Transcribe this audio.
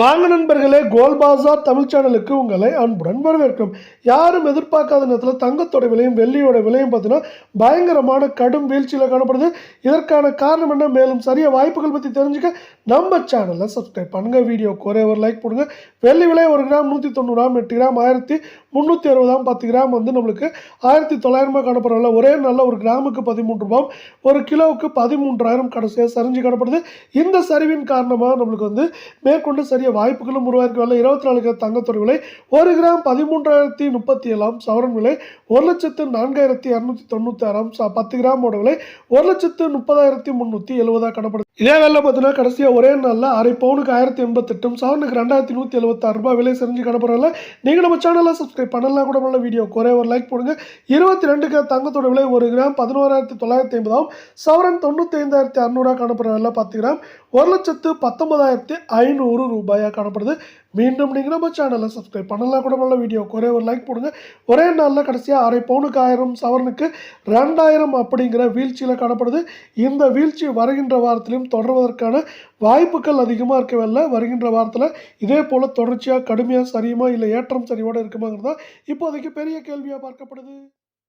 வாங்க நண்பர்களே கோல் பாசார் தமிழ் சேனலுக்கு உங்களை அன்புடன் வரவேற்கும். யாரும் எதிர்பார்க்காத நேரத்தில் தங்கத்தோட விலையும் வெள்ளியோட விலையும் பார்த்தீங்கன்னா பயங்கரமான கடும் வீழ்ச்சியில் காணப்படுது. இதற்கான காரணம் என்ன? மேலும் சரிய வாய்ப்புகள் பற்றி தெரிஞ்சுக்க நம்ம சேனலை சப்ஸ்கிரைப் பண்ணுங்கள் வீடியோ ஒரே ஒரு லைக் போடுங்க. வெள்ளி விலை ஒரு கிராம் நூற்றி தொண்ணூறாம் எட்டு கிராம் ஆயிரத்தி முந்நூற்றி அறுபதாம். பத்து கிராம் வந்து நம்மளுக்கு ஆயிரத்தி தொள்ளாயிரமா காணப்படுறதில்ல ஒரே நல்ல ஒரு கிராமுக்கு பதிமூன்று ரூபாய் ஒரு கிலோவுக்கு பதிமூன்றாயிரம் கடைசியாக சரிஞ்சு காணப்படுது. இந்த சரிவின் காரணமாக நம்மளுக்கு வந்து மேற்கொண்டு சரிய வாய்ப்புகளும் உருவாக்கி வரல இருபத்தி நாலு கிராம் தங்கத்தோட விலை ஒரு கிராம் பதிமூன்றாயிரத்தி முப்பத்தி ஏழாம் சவரன் விலை ஒரு லட்சத்து நான்காயிரத்தி இரநூத்தி தொண்ணூற்றி ஆறாம் பத்து கிராமோட விலை ஒரு லட்சத்து முப்பதாயிரத்தி முந்நூற்றி எழுபதாக காணப்படுது இதே வேலை பார்த்தீங்கன்னா கடைசியாக ஒரே நாளில் அரை பவுனுக்கு ஆயிரத்தி எண்பத்தெட்டும் சவனுக்கு ரெண்டாயிரத்தி நூற்றி எழுபத்தாறு ரூபாய் விலை செஞ்சு காணப்படுறதில்ல நீங்கள் நம்ம சேனலை சப்ஸ்கிரைப் பண்ணலாம். கூட பண்ணல வீடியோ குறை ஒரு லைக் போடுங்க. இருபத்தி ரெண்டுக்கு தங்கத்தோட விலை ஒரு கிராம் பதினோராயிரத்தி தொள்ளாயிரத்தி ஐம்பதாம் சவரன் தொண்ணூற்றி ஐந்தாயிரத்தி அறநூறுவா காணப்படுறதில்ல பத்து கிராம் ஒரு லட்சத்து பத்தொன்பதாயிரத்தி ஐநூறு ரூபாயாக காணப்படுது. மீண்டும் நீங்கள் நம்ம சேனலை சப்ஸ்கிரைப் பண்ணலாம் கூட நல்ல வீடியோ ஒரே ஒரு லைக் போடுங்க. ஒரே நாளில் கடைசியாக அரை பவுனுக்கு ஆயிரம் சவரனுக்கு ரெண்டாயிரம் அப்படிங்கிற வீழ்ச்சியில் காணப்படுது. இந்த வீழ்ச்சி வருகின்ற வாரத்திலையும் தொடர்வதற்கான வாய்ப்புகள் அதிகமாக இருக்கவில்லை வருகின்ற வாரத்தில் இதே போல் தொடர்ச்சியாக கடுமையாக சரியுமா இல்லை ஏற்றம் சரிவோடு இருக்குமாங்கிறது தான் இப்போதைக்கு பெரிய கேள்வியாக பார்க்கப்படுது.